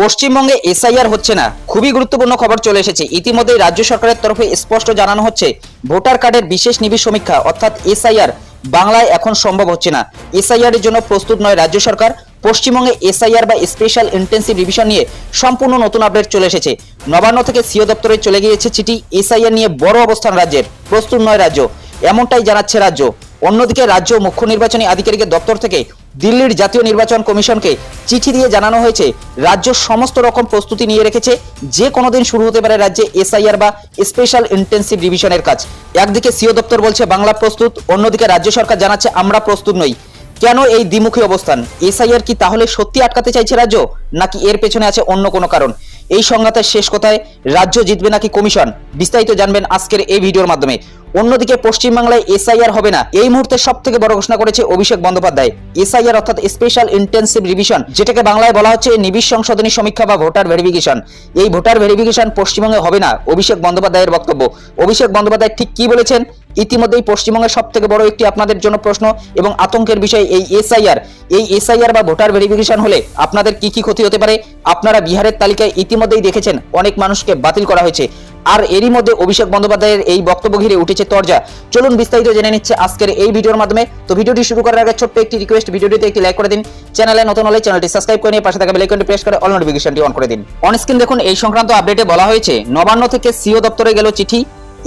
পশ্চিমবঙ্গে এসআইআর হচ্ছে না। খুবই গুরুত্বপূর্ণ খবর চলে এসেছে। ইতিমধ্যেই রাজ্য সরকারের তরফে স্পষ্ট জানানো হচ্ছে, ভোটার কার্ডের বিশেষ নিবিড় সমীক্ষা, অর্থাৎ এসআইআর, বাংলায় এখন সম্ভব হচ্ছে না। এসআইআর এর জন্য প্রস্তুত নয় রাজ্য সরকার। পশ্চিমবঙ্গে এসআইআর বা স্পেশাল ইন্টেন্সিভ রিভিশন নিয়ে সম্পূর্ণ নতুন আপডেট চলে এসেছে। নবান্ন থেকে সিও দপ্তরে চলে গিয়েছে চিঠি। এসআইআর নিয়ে বড় অবস্থান রাজ্যের। প্রস্তুত নয় রাজ্য। এমনটাই জানাচ্ছে রাজ্য। অন্যদিকে রাজ্য মুখ্য নির্বাচনী আধিকারিকের দপ্তর থেকে দিল্লির জাতীয় নির্বাচন কমিশনকে চিঠি দিয়ে জানানো হয়েছে, রাজ্য সমস্ত রকম প্রস্তুতি নিয়ে রেখেছে, যে কোনো দিন শুরু হতে পারে রাজ্যে এসআইআর বা স্পেশাল ইন্টেন্সিভ রিভিশনের কাজ। একদিকে সিও দপ্তর বলছে, বাংলা প্রস্তুত, অন্যদিকে রাজ্য সরকার জানাচ্ছে, আমরা প্রস্তুত নই। কেন এই দ্বিমুখী অবস্থান? এসআইআর কি তাহলে সত্যি আটকাতে চাইছে রাজ্য, নাকি এর পেছনে আছে অন্য কোনো কারণ? এই সংঘাতের শেষ কথায়? রাজ্য জিতবে নাকি কমিশন? বিস্তারিত জানবেন আজকের এই ভিডিওর মাধ্যমে। অন্যদিকে পশ্চিমবাংলায় এসআইআর হবে না। এই মুহূর্তে সব থেকে বড় ঘোষণা করেছে অভিষেক বন্দ্যোপাধ্যায়। এসআইআর অর্থাৎ স্পেশাল ইন্টেন্সিভ রিভিশন, যেটাকে বাংলায় বলা হচ্ছে নিবিড় সংশোধনী সমীক্ষা বা ভোটার ভেরিফিকেশন। এই ভোটার ভেরিফিকেশন পশ্চিমবঙ্গে হবে না, অভিষেক বন্দ্যোপাধ্যায়ের বক্তব্য। অভিষেক বন্দ্যোপাধ্যায় ঠিক কি বলেছেন? ইতিমধ্যেই পশ্চিমবঙ্গের সব থেকে বড় একটি আপনাদের জন্য প্রশ্ন এবং আতঙ্কের বিষয় এই এসআইআর। এই এসআইআর বা ভোটার ভেরিফিকেশন হলে আপনাদের কি কি ক্ষতি হতে পারে? আপনারা বিহারের তালিকায় ইতিমধ্যেই দেখেছেন, অনেক মানুষকে বাতিল করা হয়েছে। আর এরই মধ্যে অভিষেক বন্দ্যোপাধ্যায়ের এই বক্তব্য ঘিরে উঠেছে তরজা। চলুন বিস্তারিত জেনে নিচ্ছে আজকের এই ভিডিওর মাধ্যমে। তো ভিডিওটি শুরু করার আগে ছোট্ট একটি রিকোয়েস্ট ভিডিওটিতে একটি লাইক করে দিন। চ্যানেলে নতুন হলে চ্যানেলটি সাবস্ক্রাইব করে নিয়ে পাশে থাকা বেল আইকনটি প্রেস করে অল নোটিফিকেশনটি অন করে দিন। অন স্ক্রিন দেখুন, এই সংক্রান্ত আপডেটে বলা হয়েছে, নবান্ন থেকে সিও দপ্তরে গেল চিঠি।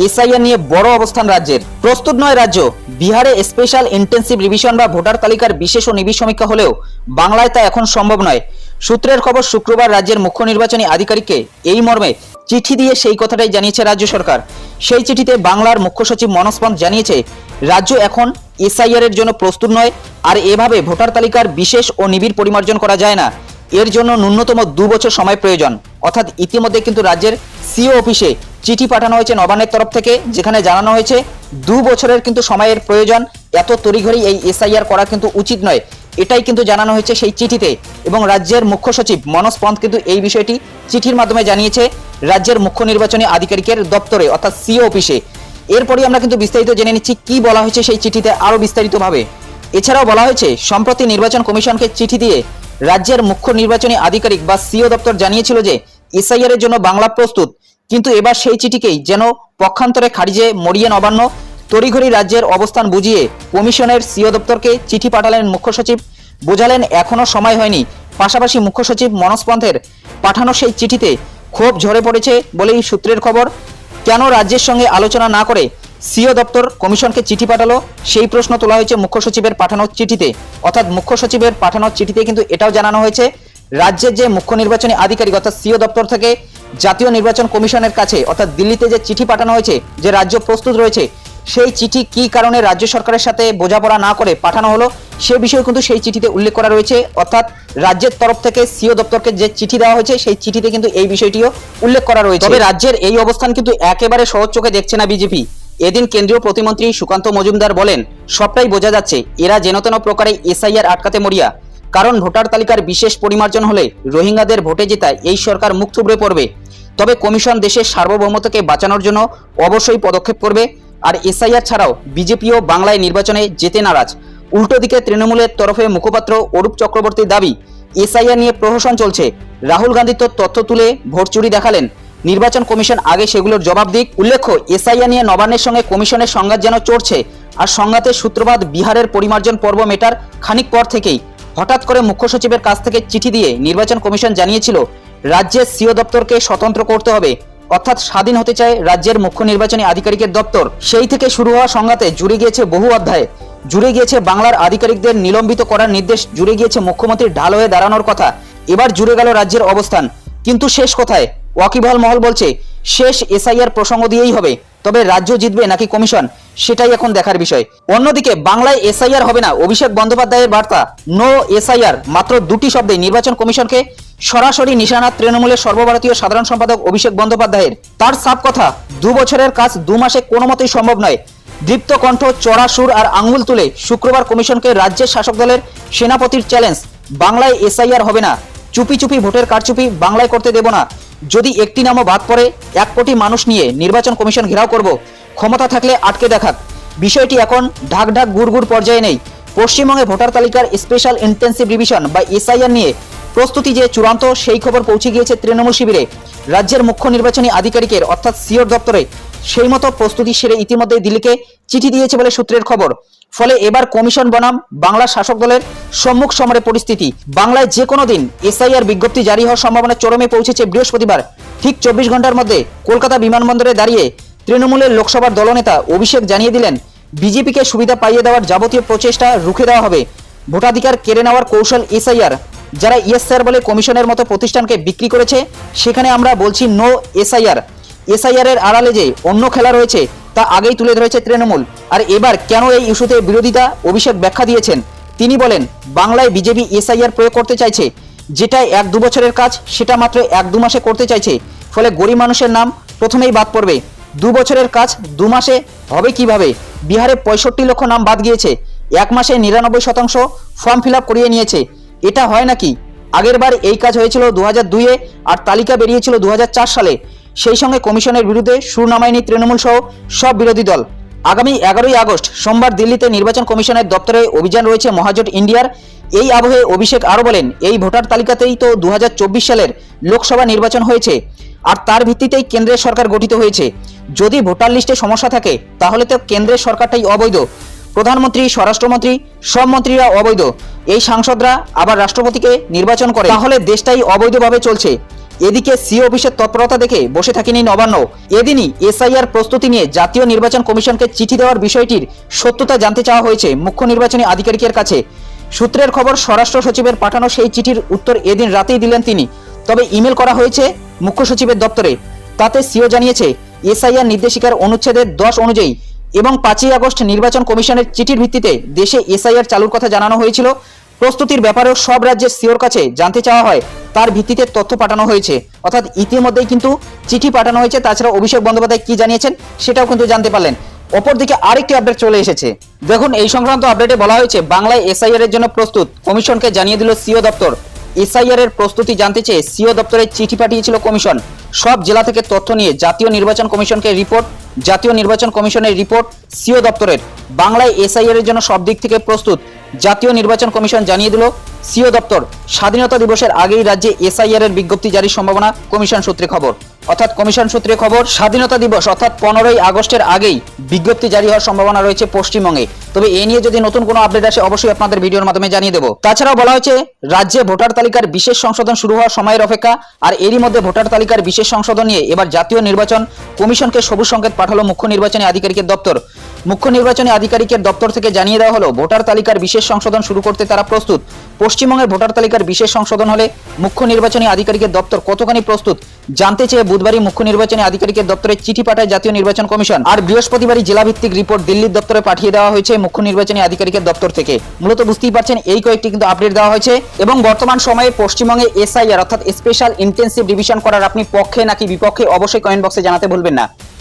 এসআইআর নিয়ে বড় অবস্থান রাজ্যের। প্রস্তুত নয় রাজ্য, বিহারে স্পেশাল ইন্টেন্সিভ রিভিশন বা ভোটার তালিকার বিশেষ ও নিবিড় সমীক্ষা হলেও বাংলায় তা এখন সম্ভব নয়। সূত্রের খবর, শুক্রবার রাজ্যের মুখ্য নির্বাচনী আধিকারিককে এই মর্মে চিঠি দিয়ে সেই কথাটাই জানিয়েছে রাজ্য সরকার। সেই চিঠিতে বাংলার মুখ্য সচিব মনোজ জানিয়েছে, রাজ্য এখন এসআইআর এর জন্য প্রস্তুত নয় আর এভাবে ভোটার তালিকার বিশেষ ও নিবিড় পরিমার্জন করা যায় না। এর জন্য ন্যূনতম দু বছর সময় প্রয়োজন। অর্থাৎ ইতিমধ্যে কিন্তু রাজ্যের সিও অফিসে চিঠি পাঠানো হয়েছে নবান্নের তরফ থেকে, যেখানে জানানো হয়েছে দু বছরের কিন্তু সময়ের প্রয়োজন, এত তড়িঘড়ি এই এসআইআর করা কিন্তু উচিত নয়। এটাই কিন্তু জানানো হয়েছে সেই চিঠিতে এবং রাজ্যের মুখ্য সচিব মনোজ পন্থ কিন্তু এই বিষয়টি চিঠির মাধ্যমে জানিয়েছে, রাজ্যের মুখ্য নির্বাচনী আধিকারিকের দপ্তরে, অর্থাৎ সিও অফিসে। এরপরই আমরা কিন্তু বিস্তারিত জেনে নিচ্ছি কি বলা হয়েছে সেই চিঠিতে আরও বিস্তারিতভাবে। এছাড়াও বলা হয়েছে, সম্প্রতি নির্বাচন কমিশনকে চিঠি দিয়ে রাজ্যের মুখ্য নির্বাচনী আধিকারিক বা সিও দপ্তর জানিয়েছিল যে এসআইআর এর জন্য বাংলা প্রস্তুত। কিন্তু এবার সেই চিঠিকেই যেন পক্ষান্তরে খারিজে মরিয়ে নবান্ন। তড়িঘড়ি রাজ্যের অবস্থান বুঝিয়ে কমিশনের সিও দপ্তরকে চিঠি পাঠালেন মুখ্য সচিব। বোঝালেন এখনও সময় হয়নি। পাশাপাশি মুখ্য সচিব মনোজ পন্থের পাঠানো সেই চিঠিতে ক্ষোভ ঝরে পড়েছে বলেই সূত্রের খবর। কেন রাজ্যের সঙ্গে আলোচনা না করে সিও দপ্তর কমিশনকে চিঠি পাঠালো? সেই প্রশ্ন তোলা হয়েছে মুখ্য সচিবের পাঠানো চিঠিতে। অর্থাৎ মুখ্য সচিবের পাঠানো চিঠিতে কিন্তু এটাও জানানো হয়েছে রাজ্যের যে মুখ্য নির্বাচনী আধিকারিক অর্থাৎ সিও দপ্তর থেকে জাতীয় নির্বাচন কমিশনের কাছে অর্থাৎ দিল্লিতে যে চিঠি পাঠানো হয়েছে, যে রাজ্য প্রস্তুত রয়েছে, সেই চিঠি কি কারণে রাজ্য সরকারের সাথে বোঝাপড়া না করে পাঠানো হলো, সে বিষয়ে কিন্তু সেই চিঠিতে উল্লেখ করা রয়েছে। অর্থাৎ রাজ্যের তরফ থেকে সিও দপ্তরকে যে চিঠি দেওয়া হয়েছে, সেই চিঠিতে কিন্তু এই বিষয়টিও উল্লেখ করা রয়েছে। তবে রাজ্যের এই অবস্থান কিন্তু একেবারে সহজ চোখে দেখছে না বিজেপি। এদিন কেন্দ্রীয় প্রতিমন্ত্রী সুকান্ত মজুমদার বলেন, সবটাই বোঝা যাচ্ছে, এরা যেন তেন প্রকারে এসআইআর আটকাতে মরিয়া। কারণ ভোটার তালিকার বিশেষ পরিমার্জন হলে রোহিঙ্গাদের ভোটে জেতায় এই সরকার মুখ থুবড়ে পড়বে। তবে কমিশন দেশের সার্বভৌমত্বকে বাঁচানোর জন্য অবশ্যই পদক্ষেপ করবে, আর এসআইআর ছাড়াও বিজেপিও বাংলায় নির্বাচনে যেতে নারাজ। উল্টো দিকে তৃণমূলের তরফে মুখপাত্র অরূপ চক্রবর্তীর দাবি, এসআইআর নিয়ে প্রহসন চলছে। রাহুল গান্ধী তো তথ্য তুলে ভোট চুরি দেখালেন। নির্বাচন কমিশন আগে সেগুলোর জবাব দিক। উল্লেখ্য, এসআইআর নিয়ে নবান্নের সঙ্গে কমিশনের সংঘাত যেন চড়ছে, আর সংঘাতের সূত্রপাত বিহারের পরিমার্জন পর্ব মেটার খানিক পর থেকেই। হঠাৎ করে মুখ্য সচিবের কাছ থেকে চিঠি দিয়ে নির্বাচন কমিশন জানিয়েছিল, রাজ্যের সিও দপ্তরকে স্বতন্ত্র করতে হবে। অর্থাৎ স্বাধীন হতে চায় রাজ্যের মুখ্য নির্বাচনী আধিকারিকের দপ্তর। সেই থেকে শুরু হওয়া সংঘাতে জুড়ে গিয়েছে বহু অধ্যায়ে। জুড়ে গিয়েছে বাংলার আধিকারিকদের নিলম্বিত করার নির্দেশ, জুড়ে গিয়েছে মুখ্যমন্ত্রীর ঢাল হয়ে দাঁড়ানোর কথা। এবার জুড়ে গেল রাজ্যের অবস্থান। কিন্তু শেষ কোথায়, ওয়াকিবহাল মহল বলছে শেষ এসআইআর প্রসঙ্গ দিয়েই হবে। তবে রাজ্য জিতবে নাকি কমিশন, সেটাই এখন দেখার বিষয়। অন্যদিকে বাংলায় এসআইআর হবে না, অভিষেক বন্দ্যোপাধ্যায়ের বার্তা। নো এসআইআর, মাত্র দুটি শব্দে নির্বাচন কমিশনকে সরাসরি নিশানা তৃণমূলের সর্বভারতীয় সাধারণ সম্পাদক অভিষেক বন্দ্যোপাধ্যায়ের। তার সাপ কথা, দু বছরের কাজ দু মাসে কোনো মতেই সম্ভব নয়। দীপ্ত কণ্ঠ, চড়া সুর আর আঙুল তুলে শুক্রবার কমিশনকে রাজ্যের শাসক দলের সেনাপতির চ্যালেঞ্জ, বাংলায় এসআইআর হবে না। চুপি চুপি ভোটের কারচুপি বাংলায় করতে দেব না। যদি একটি নামও বাদ পড়ে, এক কোটি মানুষ নিয়ে নির্বাচন কমিশন ঘেরাও করব। ক্ষমতা থাকলে আটকে দেখাক। বিষয়টি এখন ঢাক ঢাক গুড়গুড় পর্যায়ে নেই। পশ্চিমবঙ্গে ভোটার তালিকার স্পেশাল ইন্টেন্সিভ রিভিশন বা এসআইআর নিয়ে প্রস্তুতি যে চূড়ান্ত, সেই খবর পৌঁছে গিয়েছে তৃণমূল শিবিরে। রাজ্যের মুখ্য নির্বাচনী আধিকারিকের, অর্থাৎ সিওর দপ্তরে সেই মতো প্রস্তুতি সেরে ইতিমধ্যে দিল্লিকে চিঠি দিয়েছে বলে সূত্রের খবর। ফলে এবার কমিশন বনাম বাংলা শাসক দলের সম্মুখ সমরে পরিস্থিতি। বাংলায় যে কোনো দিন এসআইআর বিজ্ঞপ্তি জারি হওয়ার সম্ভাবনা চরমে পৌঁছেছে বৃহস্পতিবার। ঠিক চব্বিশ ঘণ্টার মধ্যে কলকাতা বিমানবন্দরে দাঁড়িয়ে তৃণমূলের লোকসভার দলনেতা অভিষেক জানিয়ে দিলেন, বিজেপিকে সুবিধা পাইয়ে দেওয়ার যাবতীয় প্রচেষ্টা রুখে দেওয়া হবে। ভোটাধিকার কেড়ে নেওয়ার কৌশল এসআইআর। যারা স্যার বলে কমিশনের মতো প্রতিষ্ঠানকে বিক্রি করেছে, সেখানে আমরা বলছি নো এসআইআর। এসআইআর এর আড়ালে যে অন্য খেলা রয়েছে, তা আগেই তুলে ধরেছে তৃণমূল। আর এবার কেন এই ইস্যুতে বিরোধিতা? অভিষেক ব্যাখ্যা দিয়েছেন। তিনি বলেন, বাংলায় বিজেপি এসআইআর প্রয়োগ করতে চাইছে। যেটা এক দু বছরের কাজ, সেটা মাত্র এক দু মাসে করতে চাইছে। ফলে গরিব মানুষের নাম প্রথমেই বাদ পড়বে। দু বছরের কাজ, দু মাসে হবে কীভাবে? বিহারে পঁয়ষট্টি লক্ষ নাম বাদ গিয়েছে। এক মাসে নিরানব্বই শতাংশ ফর্ম ফিল করিয়ে নিয়েছে। এটা হয় নাকি? আগেরবার এই কাজ হয়েছিল দু হাজার দুইয়ে, আর তালিকা বেরিয়েছিল দু হাজার চার সালে। সেই সঙ্গে কমিশনের বিরুদ্ধে সুর তৃণমূল সহ সব বিরোধী দল। আগামী এগারোই আগস্ট সোমবার দিল্লিতে নির্বাচন কমিশনের দপ্তরে অভিযান রয়েছে মহাজোট ইন্ডিয়ার। এই আবহে অভিষেক আরও বলেন, এই ভোটার তালিকাতেই তো দুহাজার চব্বিশ সালের লোকসভা নির্বাচন হয়েছে। আর তার ভিত্তিতেই কেন্দ্রের সরকার গঠিত হয়েছে। যদি ভোটার লিস্টে সমস্যা থাকে, তাহলে তো কেন্দ্রের সরকারটাই অবৈধ। প্রধানমন্ত্রী, স্বরাষ্ট্রমন্ত্রী, সব মন্ত্রীরা অবৈধ। এই সাংসদরা আবার রাষ্ট্রপতিকে নির্বাচন করে। তাহলে দেশটাই অবৈধভাবে চলছে। এদিকে সি অফিসের তৎপরতা দেখে বসে থাকেনি নবান্ন। এদিনই এসআইআর প্রস্তুতি নিয়ে জাতীয় নির্বাচন কমিশনকে চিঠি দেওয়ার বিষয়টির সত্যতা জানতে চাওয়া হয়েছে মুখ্য নির্বাচনী আধিকারিকের কাছে। সূত্রের খবর স্বরাষ্ট্র সচিবের পাঠানো সেই চিঠির উত্তর এদিন রাতেই দিলেন তিনি। তবে ইমেল করা হয়েছে মুখ্য সচিবের দপ্তরে। তাতে সিও জানিয়েছে, এসআইআর নির্দেশিকার অনুচ্ছেদের দশ অনুযায়ী এবং পাঁচই আগস্ট নির্বাচন কমিশনের চিঠির ভিত্তিতে দেশে এসআইআর চালুর কথা জানানো হয়েছিল। প্রস্তুতির ব্যাপারেও সব রাজ্যের সিওর কাছে জানতে চাওয়া হয়, তার ভিত্তিতে তথ্য পাঠানো হয়েছে। অর্থাৎ ইতিমধ্যেই কিন্তু চিঠি পাঠানো হয়েছে, তাছাড়া অভিষেক বন্দ্যোপাধ্যায় কি জানিয়েছেন সেটাও কিন্তু জানতে পারলেন। অপরদিকে আরেকটি আপডেট চলে এসেছে। দেখুন, এই সংক্রান্ত আপডেটে বলা হয়েছে, বাংলায় এসআইআর এর জন্য প্রস্তুত। কমিশনকে জানিয়ে দিল সিও দপ্তর। এসআইআর এর প্রস্তুতি জানতে চেয়ে সিও দপ্তরে চিঠি পাঠিয়েছিল কমিশন। সব জেলা থেকে তথ্য নিয়ে জাতীয় নির্বাচন কমিশনকে রিপোর্ট, জাতীয় নির্বাচন কমিশনের রিপোর্ট, সিও দপ্তরের। বাংলায় এসআইআর এর জন্য সব দিক থেকে প্রস্তুত, জাতীয় নির্বাচন কমিশন জানিয়ে দিল, সিও দপ্তর স্বাধীনতা দিবসের আগেই রাজ্যে এসআইআর এর বিজ্ঞপ্তি জারির সম্ভাবনা কমিশন সূত্রে খবর। অর্থাৎ কমিশন সূত্রে খবর, স্বাধীনতা দিবস অর্থাৎ পনেরোই আগস্টের আগেই বিজ্ঞপ্তি জারি হওয়ার সম্ভাবনা রয়েছে পশ্চিমবঙ্গে। তবে এ নিয়ে যদি নতুন কোনো আপডেট আসে, অবশ্যই আপনাদের ভিডিওর মাধ্যমে জানিয়ে দেবো। তাছাড়াও বলা হয়েছে, রাজ্যে ভোটার তালিকার বিশেষ সংশোধন শুরু হওয়ার সময়ের অপেক্ষা, আর এরই মধ্যে ভোটার তালিকার বিশেষ সংশোধন নিয়ে এবার জাতীয় নির্বাচন কমিশনকে সবুজ সংকেত পাঠালো মুখ্য নির্বাচনী আধিকারিকের দপ্তর। মুখ্য নির্বাচনী আধিকারিকের দপ্তর থেকে জানিয়ে দেওয়া হলো, ভোটার তালিকার বিশেষ সংশোধন শুরু করতে তারা প্রস্তুত। পশ্চিমবঙ্গের ভোটার তালিকার বিশেষ সংশোধন হলে মুখ্য নির্বাচনী আধিকারিকের দপ্তর কতখানি প্রস্তুত জানতে চেয়ে বুধবারই মুখ্য নির্বাচনী আধিকারিকের দপ্তরে চিঠি পাঠায় জাতীয় নির্বাচন কমিশন। আর বৃহস্পতিবারই জেলাভিত্তিক রিপোর্ট দিল্লির দপ্তরে পাঠিয়ে দেওয়া হয়েছে মুখ্য নির্বাচনী আধিকারিকের দপ্তর থেকে। মূলত বুঝতেই পারছেন, এই কয়েকটি কিন্তু আপডেট দেওয়া হয়েছে এবং বর্তমান সময়ে পশ্চিমবঙ্গে এসআইআর অর্থাৎ স্পেশাল ইন্টেন্সিভ রিভিশন করার আপনি পক্ষে নাকি বিপক্ষে অবশ্যই কমেন্ট বক্সে জানাতে ভুলবেন না।